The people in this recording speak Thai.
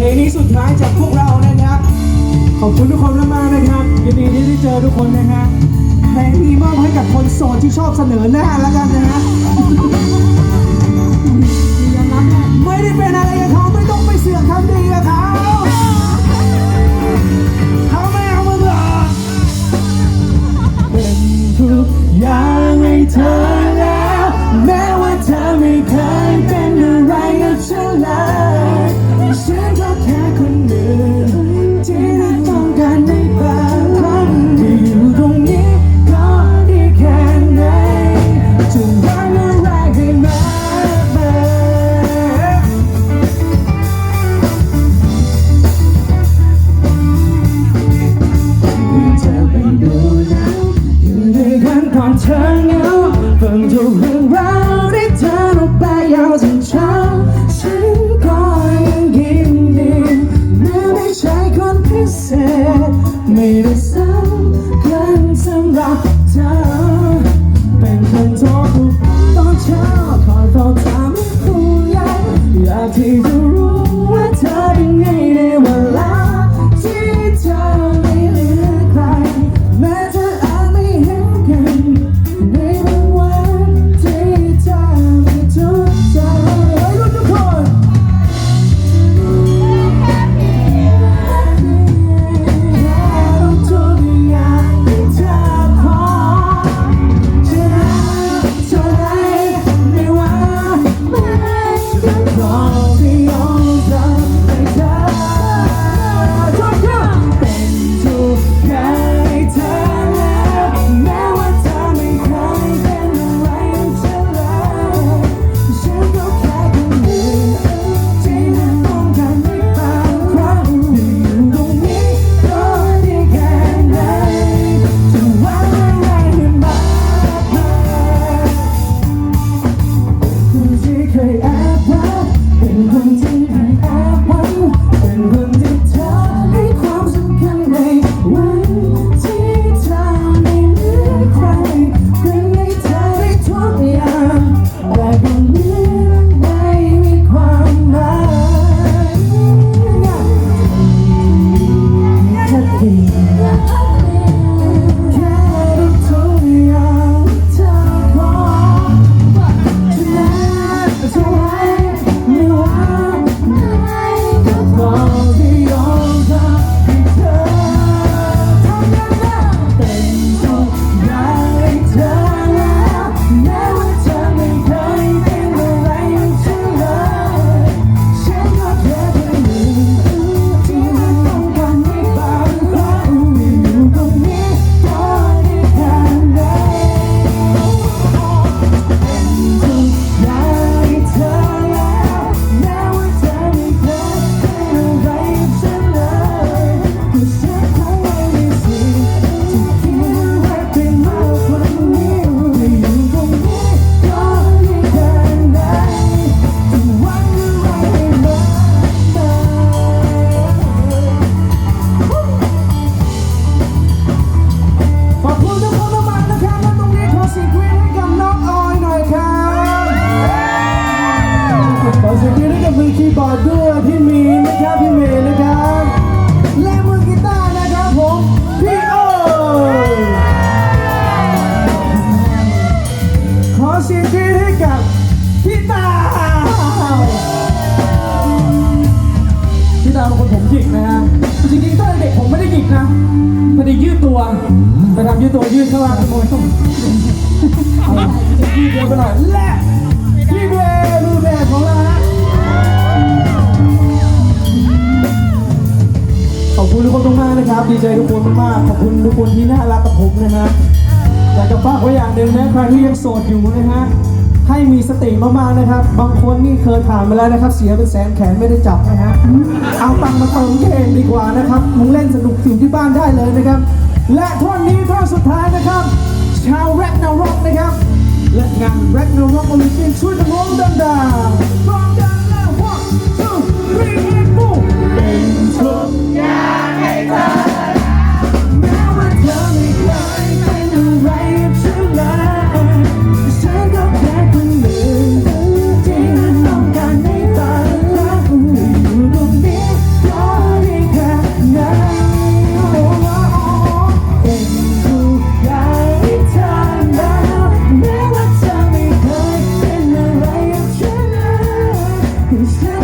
เพลงนี้สุดท้ายจากพวกเรานะครับ ขอบคุณทุกคนมากๆนะครับยินดีที่ได้เจอทุกคนนะฮะเพลงนี้มอบให้กับคนโสดที่ชอบเสนอหน้าแล้วกันนะฮะไม่ได้เป็นอะไรกับเขาไม่ต้องไปเสือกคำดีกับเขาเขาไม่เอามึงหรอกเป็นทุกอย่างให้เธอ ยาวจนเช้าฉันก็ยังยินดีแม้ไม่ใช่คนพิเศษไม่ได้สำคัญสำหรับเธอ คีย์บอร์ดด้วยพี่มีนะครับพี่เมย์นะครับและมือกีตาร์นะครับผมพี่โอขอเสียงกรี๊ดให้กับพี่ตาวพี่ตาวเป็นคนผมหยิกนะฮะจริงๆตอนเด็กผมไม่ได้หยิกนะไม่ได้ยืดตัวแต่ทำยืดตัวยืดข้างล่าขโมยต้องเอาล่ะยืดเยอะไปหน่อยและพี่เบย์มือแบบของเราฮะ อบคุณทุกคนมากๆนะครับ ดีใจทุกคนมากๆขอบคุณทุกคนที่น่ารักกับผมนะฮะอยากจะฝากไว้อย่างหนึ่งนะใครที่ยังโสดอยู่นะฮะให้มีสติมากๆนะครับ บางคนนี่เคยผ่านมาแล้วนะครับ เสียเป็นแสนแขนไม่ได้จับนะฮะเอาตังค์มาเติมเกมดีกว่านะครับมึงเล่นสนุกอยู่ที่บ้านได้เลยนะครับ และท่อนนี้ท่อนสุดท้ายนะครับ ชาวแร็กนารอกนะครับและงานแร็กนารอกโอลิมปิก This time